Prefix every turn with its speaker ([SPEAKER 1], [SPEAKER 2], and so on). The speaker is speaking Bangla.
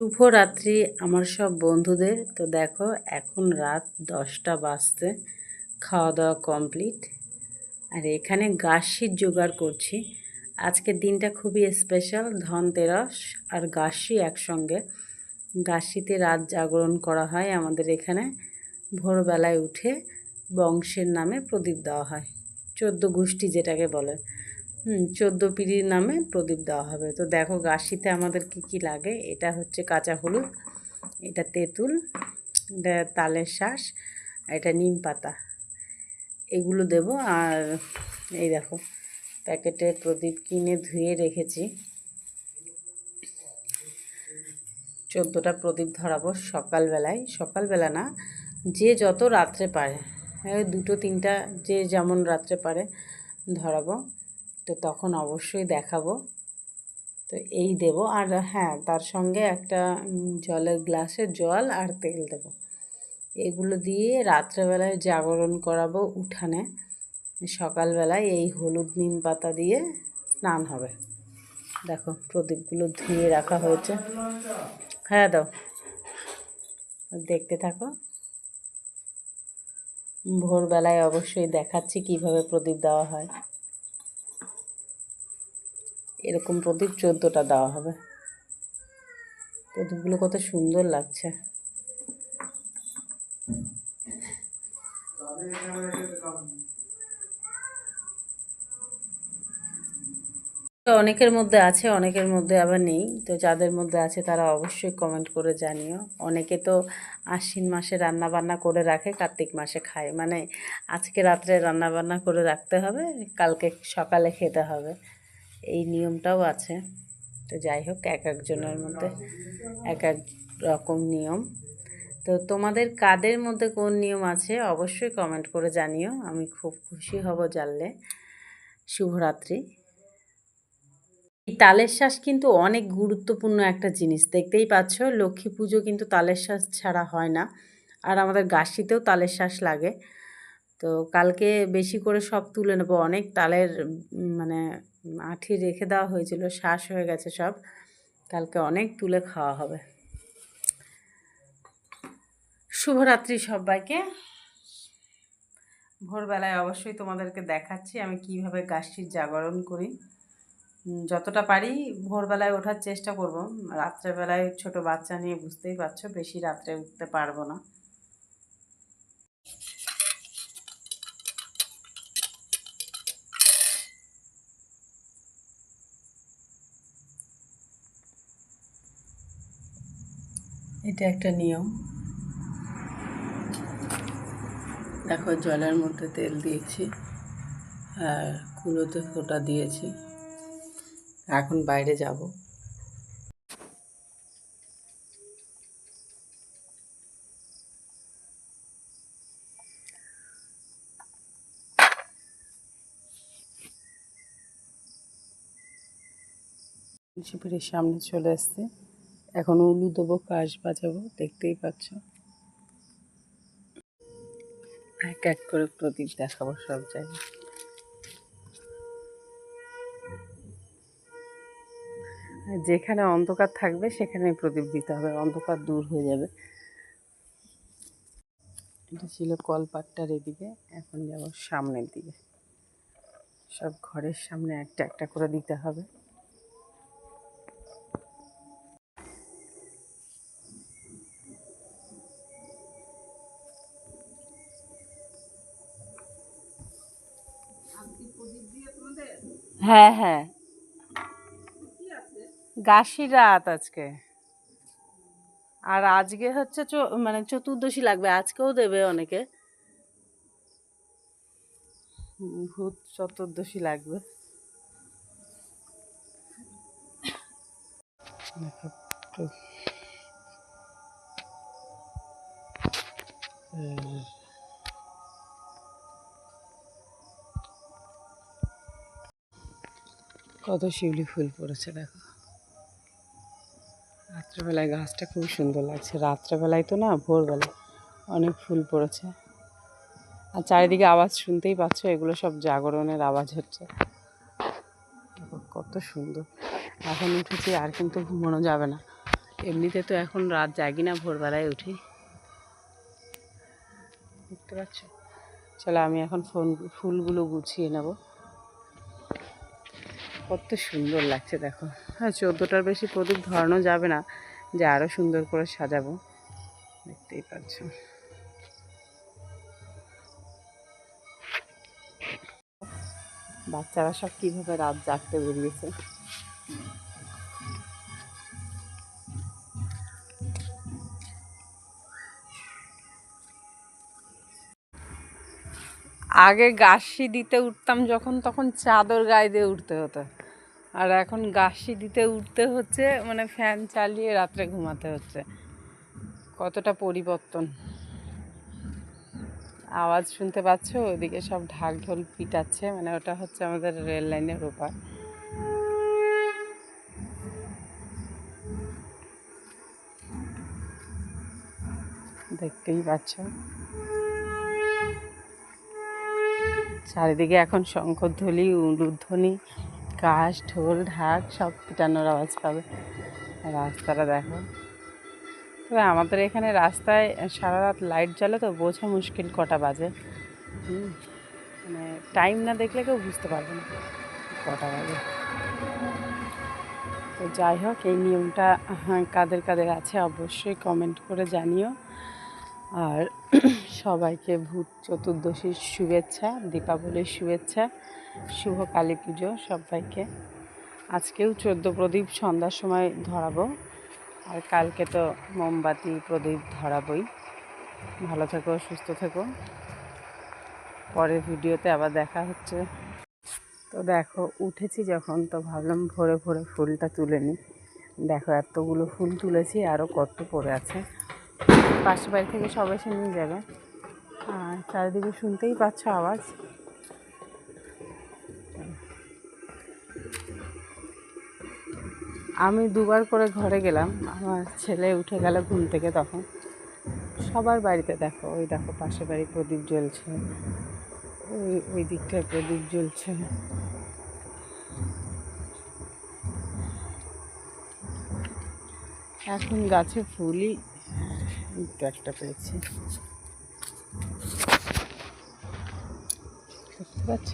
[SPEAKER 1] শুভরাত্রি আমার সব বন্ধুদের। তো দেখো, এখন রাত দশটা বাজতে খাওয়া দাওয়া কমপ্লিট। আর এখানে গাছির জোগাড় করছি। আজকের দিনটা খুবই স্পেশাল ধনতেরাস আর গাছি একসঙ্গে। গাছিতে রাত জাগরণ করা হয় আমাদের এখানে। ভোরবেলায় উঠে বংশের নামে প্রদীপ দেওয়া হয়। চোদ্দ গোষ্ঠী যেটাকে বলে। হুম, চোদ্দ পিঁড়ির নামে প্রদীপ দেওয়া হবে। তো দেখো গাছিতে আমাদের কি কি লাগে? এটা হচ্ছে কাঁচা হলুদ, এটা তেঁতুল, এটা তালের আর এটা নিম পাতা। এগুলো দেব। আর এই দেখো, প্যাকেটে প্রদীপ কিনে ধুয়ে রেখেছি। চোদ্দোটা প্রদীপ ধরাবো সকালবেলায়। সকালবেলা না, যে যত রাত্রে পারে দুটো তিনটা, যে যেমন রাত্রে পারে ধরাবো। তো তখন অবশ্যই দেখাবো। তো এই দেব আর হ্যাঁ তার সঙ্গে একটা জলের গ্লাসে জল আর তেল দেব। এগুলো দিয়ে রাত্রেবেলায় জাগরণ করাবো উঠানে। সকালবেলায় এই হলুদ নিম পাতা দিয়ে স্নান হবে। দেখো প্রদীপগুলো ধুয়ে রাখা হয়েছে। হ্যাঁ দাও। দেখতে থাকো। ভোরবেলায় অবশ্যই দেখাচ্ছি কীভাবে প্রদীপ দেওয়া হয়। এরকম প্রদীপ চোদ্দোটা দেওয়া হবে। প্রদীপগুলো কত সুন্দর লাগছে। অনেকের মধ্যে আছে, অনেকের মধ্যে আবার নেই। তো যাদের মধ্যে আছে তারা অবশ্যই কমেন্ট করে জানিও। অনেকে তো আশ্বিন মাসে রান্না বান্না করে রাখে, কার্তিক মাসে খায়। মানে আজকে রাত্রে রান্না বান্না করে রাখতে হবে, কালকে সকালে খেতে হবে। এই নিয়মটাও আছে। তো যাই হোক, এক একজনের মধ্যে এক এক রকম নিয়ম। তো তোমাদের কাদের মধ্যে কোন নিয়ম আছে, অবশ্যই কমেন্ট করে জানিও। আমি খুব খুশি হব জানলে। শুভরাত্রি। এই তালের শ্বাস কিন্তু অনেক গুরুত্বপূর্ণ একটা জিনিস। দেখতেই পাচ্ছ, লক্ষ্মী পুজো কিন্তু তালের শ্বাস ছাড়া হয় না। আর আমাদের গাছিতেও তালের শ্বাস লাগে। তো কালকে বেশি করে সব তুলে নেব। অনেক তালের মানে আঠি রেখে দেওয়া হয়েছিল, শ্বাস হয়ে গেছে সব। কালকে অনেক তুলে খাওয়া হবে। শুভরাত্রি সবাইকে। ভোরবেলায় অবশ্যই তোমাদেরকে দেখাচ্ছি আমি কীভাবে গাছটির জাগরণ করি। যতটা পারি ভোরবেলায় ওঠার চেষ্টা করব। রাত্রেবেলায় ছোট বাচ্চা নিয়ে বুঝতেই পারছ, বেশি রাত্রে উঠতে পারব না। এটা একটা নিয়ম। দেখো জলের মধ্যে তেল দিয়েছি, আর কুলোতে ফোঁটা দিয়েছি। এখন বাইরে যাব। সামনে চলে এসছে এখন উলু দেবো, কাশ বাজাবো, দেখতেই পাচ্ছ। এক এক করে প্রদীপ দেখাবো সব জায়গায়। যেখানে অন্ধকার থাকবে, সেখানে প্রদীপ দিতে হবে, অন্ধকার দূর হয়ে যাবে। এটা ছিল কলপাটটার এদিকে, এখন যাব সামনের দিকে। সব ঘরের সামনে একটা একটা করে দিতে হবে। হ্যাঁ হ্যাঁ। গাছি রাত আজকে। আর আজকে হচ্ছে মানে চতুর্দশী লাগবে আজকেও দেবে অনেকে। ভূত চতুর্দশী লাগবে। দেখো, কত শিউলি ফুল পড়েছে, দেখো। রাত্রেবেলায় গাছটা খুব সুন্দর লাগছে। রাত্রেবেলায় তো না ভোরবেলায় অনেক ফুল পড়েছে। আর চারিদিকে আওয়াজ শুনতেই পাচ্ছ, এগুলো সব জাগরণের আওয়াজ হচ্ছে। কত সুন্দর। এখন উঠেছি, আর কিন্তু ঘুমানো যাবে না। এমনিতে তো এখন রাত জাগি না, ভোরবেলায় উঠি। দেখতে পাচ্ছ? চলো আমি এখন ফোন, ফুলগুলো গুছিয়ে নেব। কত সুন্দর লাগছে, দেখো। হ্যাঁ চোদ্দোটার বেশি প্রদীপ ধরানো যাবে না, যে আরও সুন্দর করে সাজাবো। দেখতেই পাচ্ছ। বাচ্চারা সব কীভাবে রাত জাগতে বেরিয়েছে। আগে গাছি দিতে উঠতাম যখন, তখন চাদর গায়ে দিয়ে উঠতে হতো। আর এখন গাছি দিতে উঠতে হচ্ছে মানে ফ্যান চালিয়ে রাত্রে ঘুমাতে হচ্ছে। কতটা পরিবর্তন। আওয়াজ শুনতে পাচ্ছ? ওদিকে সব ঢাক ঢোল পিটাচ্ছে মানে ওটা হচ্ছে আমাদের রেল লাইনের ওপার। দেখতেই পাচ্ছ? চারিদিকে এখন শঙ্করধ্বনি উলুধ্বনি। কাশ ঢোল ঢাক সব পিটানোর আওয়াজ পাবে। রাস্তাটা দেখো। তবে আমাদের এখানে রাস্তায় সারা রাত লাইট জ্বলে তো বোঝা মুশকিল কটা বাজে। মানে টাইম না দেখলে কেউ বুঝতে পারবে না কটা বাজে। তো যাই হোক এই নিয়মটা হ্যাঁ, কাদের কাদের আছে অবশ্যই কমেন্ট করে জানিও। আর সবাইকে ভূত চতুর্দশীর শুভেচ্ছা দীপাবলির শুভেচ্ছা। শুভ কালী পুজো সবাইকে। আজকেও চোদ্দ প্রদীপ সন্ধ্যার সময় ধরাবো, আর কালকে তো মোমবাতি প্রদীপ ধরাবই। ভালো থেকো, সুস্থ থেকো। পরের ভিডিওতে আবার দেখা হচ্ছে। তো দেখো, উঠেছি যখন, তো ভাবলাম ভোরে ভোরে ফুলটা তুলে নিই। দেখো, এতগুলো ফুল তুলেছি আরও কত পড়ে আছে। পাশের বাড়ি থেকে সবাই এসে নিয়ে যাবে। আর চারিদিকে শুনতেই পাচ্ছ আওয়াজ। আমি দুবার করে ঘরে গেলাম। আমার ছেলে উঠে গেল ঘুম থেকে তখন। সবার বাড়িতে দেখো, ওই দেখো পাশের বাড়ি প্রদীপ জ্বলছে। ওই ওই দিকটায় প্রদীপ জ্বলছে। এখন গাছে ফুলই তো একটা পেয়েছি দেখতে পাচ্ছ?